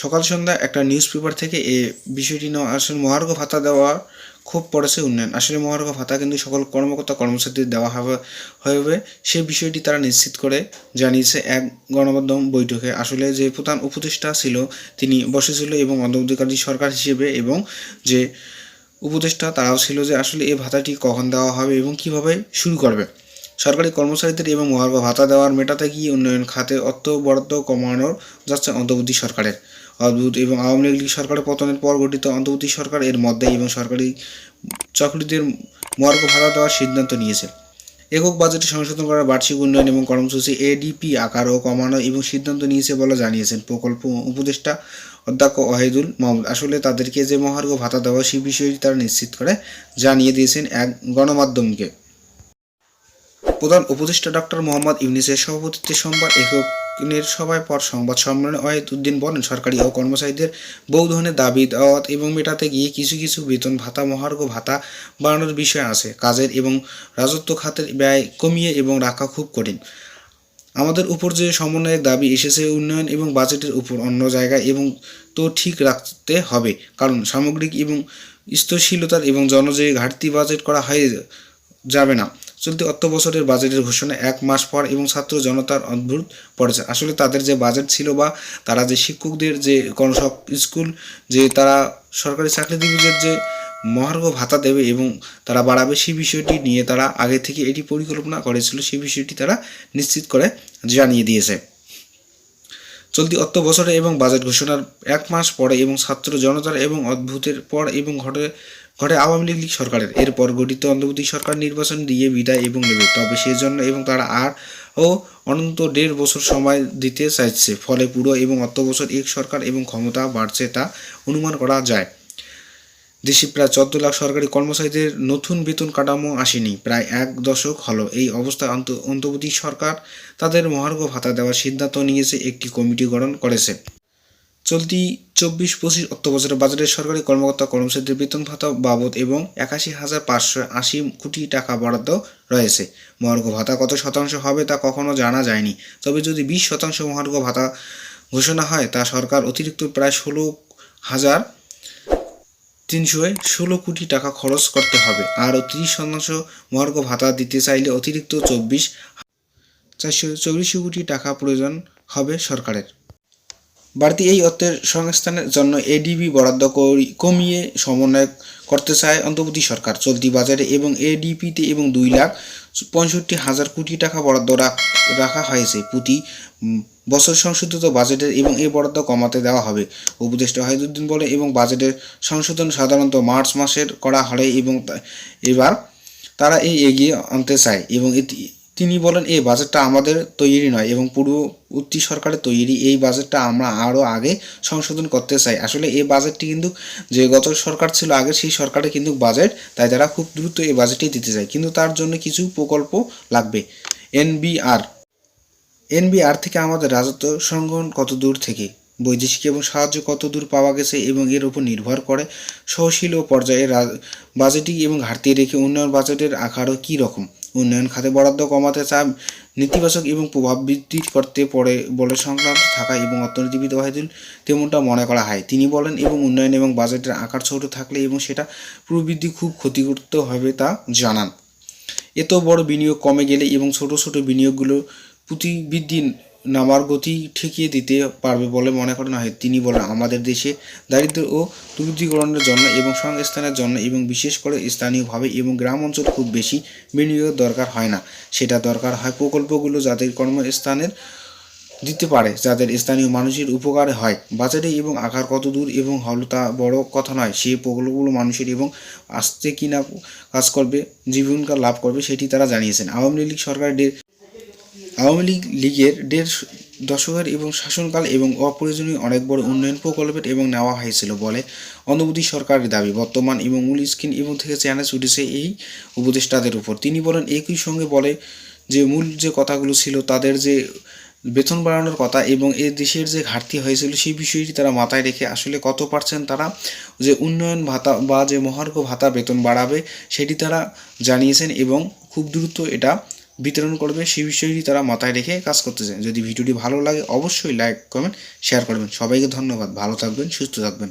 সকাল সন্ধ্যা একটা news paper থেকে এ বিষয়টি নেওয়া, আসলে মহার্ঘ ভাতা দেওয়া খুব পড়েছে উন্নয়ন। আসলে মহার্ঘ ভাতা কিন্তু সকল কর্মকর্তা, কর্মচারীদের দেওয়া হবে হবে। সেই বিষয়টি তারা নিশ্চিত করে জানিয়েছে এক গণমাধ্যম বৈঠকে। আসলে যে প্রধান উপদেষ্টা ছিল, তিনি বসেছিল এবং অন্তর্বর্তীকালীন সরকার হিসেবে এবং যে উপদেষ্টা তারাও ছিল যে আসলে এই ভাতাটি কখন দেওয়া হবে এবং কীভাবে শুরু করবে। সরকারি কর্মচারীদের এবং মহার্ঘ ভাতা দেওয়ার মেটাতে গিয়ে উন্নয়ন খাতে অর্থ বরাদ্দ কমানো যাচ্ছে অন্তর্বর্তী সরকারের। অদ্ভুত এবং আওয়ামী লীগ সরকারের পতনের পর গঠিত অন্তর্বর্তী সরকার এর মধ্যে এবং সরকারি চাকরিদের মহার্ঘ ভাতা দেওয়ার সিদ্ধান্ত নিয়েছে। একক বাজেটে সংশোধন করার বার্ষিক উন্নয়ন এবং কর্মসূচি এডিপি আকার ও কমানো এবং সিদ্ধান্ত নিয়েছে বলে জানিয়েছেন প্রকল্প উপদেষ্টা অধ্যক্ষ ওয়াহিদুল মাহমুদ আসলে তাদেরকে যে মহার্ঘ ভাতা দেওয়া সেই বিষয়টি তারা নিশ্চিত করে জানিয়ে দিয়েছেন এক গণমাধ্যমকে। প্রধান উপদেষ্টা ডক্টর মোহাম্মদ ইউনিসের সভাপতিত্বে সোমবার এককের সভায় পর সংবাদ সম্মেলনে উদ্দিন বলেন, সরকারি ও কর্মচারীদের বহু ধরনের দাবি, দাওয়াত এবং মেটাতে গিয়ে কিছু কিছু বেতন ভাতা, মহার্ঘ ভাতা বাড়ানোর বিষয় আছে। কাজের এবং রাজত্ব খাতের ব্যয় কমিয়ে এবং রাখা খুব কঠিন। আমাদের উপর যে সমন্বয়ের দাবি এসেছে, উন্নয়ন এবং বাজেটের উপর অন্য জায়গায় এবং তো ঠিক রাখতে হবে। কারণ সামগ্রিক এবং স্থিতিশীলতার এবং জনজয়ী ঘাটতি বাজেট করা হয়ে যাবে না। চলতি অর্থ বছরের বাজেটের ঘোষণা এক মাস পর এবং ছাত্র জনতার অদ্ভুত পড়েছে আসলে তাদের যে বাজেট ছিল বা তারা যে শিক্ষকদের যে স্কুল, যে তারা সরকারি চাকরিজীবীদের যে মহার্ঘ ভাতা দেবে এবং তারা বাড়াবে সেই বিষয়টি নিয়ে তারা আগে থেকে এটি পরিকল্পনা করেছিল, সেই বিষয়টি তারা নিশ্চিত করে জানিয়ে দিয়েছে। চলতি অর্থ বছরে এবং বাজেট ঘোষণার এক মাস পরে এবং ছাত্র জনতার এবং অদ্ভুতের পর এবং ঘটে ঘটে আওয়ামী লীগ সরকারের। এরপর গঠিত অন্তর্বর্তী সরকার নির্বাচন দিয়ে বিদায় এবং নেবে। তবে সেজন্য এবং তারা আর ও অনন্ত দেড় বছর সময় দিতে চাইছে। ফলে পুরো এবং অর্থ বছর এক সরকার এবং ক্ষমতা বাড়ছে তা অনুমান করা যায়। দেশে প্রায় চোদ্দ লাখ সরকারি কর্মচারীদের নতুন বেতন কাঠামো আসেনি। প্রায় এক দশক হলো এই অবস্থায় অন্ত, অন্তর্বর্তী সরকার তাদের মহার্ঘ ভাতা দেওয়ার সিদ্ধান্ত নিয়েছে। একটি কমিটি গঠন করেছে। চলতি চব্বিশ, পঁচিশ অর্থ বাজারের সরকারি কর্মকর্তা কর্মচারীদের বেতন ভাতা বাবদ এবং একাশি হাজার পাঁচশো আশি কোটি টাকা বরাদ্দ রয়েছে। মহার্ঘ ভাতা কত শতাংশ হবে তা কখনো জানা যায়নি। তবে যদি বিশ শতাংশ মহার্ঘ ভাতা ঘোষণা হয়, তা সরকার অতিরিক্ত প্রায় ষোলো হাজার তিনশো ষোলো কোটি টাকা খরচ করতে হবে। আর তিরিশ শতাংশ মহার্ঘ ভাতা দিতে চাইলে অতিরিক্ত চব্বিশ চারশো চল্লিশ কোটি টাকা প্রয়োজন হবে সরকারের। বাড়তি এই অর্থের সংস্থানের জন্য এডিবি বরাদ্দ কমিয়ে সমন্বয় করতে চায় অন্তর্বর্তী সরকার। চলতি বাজারে এবং এডিপিতে এবং দুই লাখ পঁয়ষট্টি হাজার কোটি টাকা বরাদ্দ রাখ- হয়েছে। প্রতি বছর সংশোধিত বাজেটের এবং এই বরাদ্দ কমাতে দেওয়া হবে। উপদেষ্টা হাইদুদ্দিন বলে, এবং বাজেটের সংশোধন সাধারণত মার্চ মাসের করা হয় এবং এবার তারা এই এগিয়ে আনতে চায় এবং তিনি বলেন, এই বাজেটটা আমাদের তৈরি নয় এবং পূর্ববর্তী সরকারের তৈরি। এই বাজেটটা আমরা আরও আগে সংশোধন করতে চাই। আসলে এই বাজেটটি কিন্তু যে গত সরকার ছিল আগে, সেই সরকারের কিন্তু বাজেট, তাই তারা খুব দ্রুত এই বাজেটটি দিতে চায়। কিন্তু তার জন্য কিছু প্রকল্প লাগবে। এনবিআর। এনবিআর থেকে আমাদের রাজত্ব সংগ্রহণ কত দূর থেকে? বৈদেশিক এবং সাহায্য কত দূর পাওয়া গেছে এবং এর উপর নির্ভর করে? সহশীল ও পর্যায়ে বাজেটিং এবং ঘাটতি রেখে উন্নয়ন বাজেটের আকারও কী রকম? উন্নয়ন খাতে বরাদ্দ কমাতে চাপ নেতিবাচক এবং প্রভাব বৃদ্ধি করতে পড়ে বলে সংক্রান্ত থাকা এবং অর্থনীতিবিদ ওয়াহিদুল তেমনটা মনে করা হয়। তিনি বলেন, এবং উন্নয়ন এবং বাজেটের আকার ছোট থাকলে এবং সেটা প্রবৃদ্ধি খুব ক্ষতিগ্রস্ত হবে তা জানান। এত বড় বিনিয়োগ কমে গেলে এবং ছোট ছোট বিনিয়োগগুলো প্রতিবৃদ্ধি নামার গতি ঠেকিয়ে দিতে পারবে বলে মনে করেন হয়। তিনি বলেন, আমাদের দেশে দারিদ্র ও দুর্বৃত্তিকরণের জন্য এবং সংস্থানের জন্য এবং বিশেষ করে স্থানীয়ভাবে এবং গ্রাম অঞ্চল খুব বেশি বিনিয়োগের দরকার হয় না। সেটা দরকার হয় প্রকল্পগুলো যাদের কর্মস্থানের দিতে পারে, যাদের স্থানীয় মানুষের উপকারে হয়। বাজারে এবং আকার কত দূর এবং হল তা বড় কথা নয়। সেই প্রকল্পগুলো মানুষের এবং আস্তে কিনা কাজ করবে জীবনকা লাভ করবে, সেটি তারা জানিয়েছেন। আওয়ামী লীগ সরকারের আওয়ামী লীগ লীগের দেড় দশকের এবং শাসনকাল এবং অপ্রয়োজনীয় অনেক বড় উন্নয়ন প্রকল্পের এবং নেওয়া হয়েছিল বলে অন্তর্বর্তী সরকারের দাবি। বর্তমান এবং মূল স্কিম এবং থেকে চ্যালেঞ্জ উঠেছে এই উপদেষ্টাদের উপর। তিনি বলেন, একই সঙ্গে বলে যে মূল যে কথাগুলো ছিল, তাদের যে বেতন বাড়ানোর কথা এবং এ দেশের যে ঘাটতি হয়েছিল, সেই বিষয়টি তারা মাথায় রেখে আসলে কত পার্সেন্ট তারা যে উন্নয়ন ভাতা বা যে মহার্ঘ ভাতা বেতন বাড়াবে, সেটি তারা জানিয়েছেন এবং খুব দ্রুত এটা বিতরণ করবে সেই বিষয়টি তারা মাথায় রেখে কাজ করতে চায় যদি ভিডিওটি ভালো লাগে, অবশ্যই লাইক কমেন্ট শেয়ার করবেন। সবাইকে ধন্যবাদ। ভালো থাকবেন, সুস্থ থাকবেন।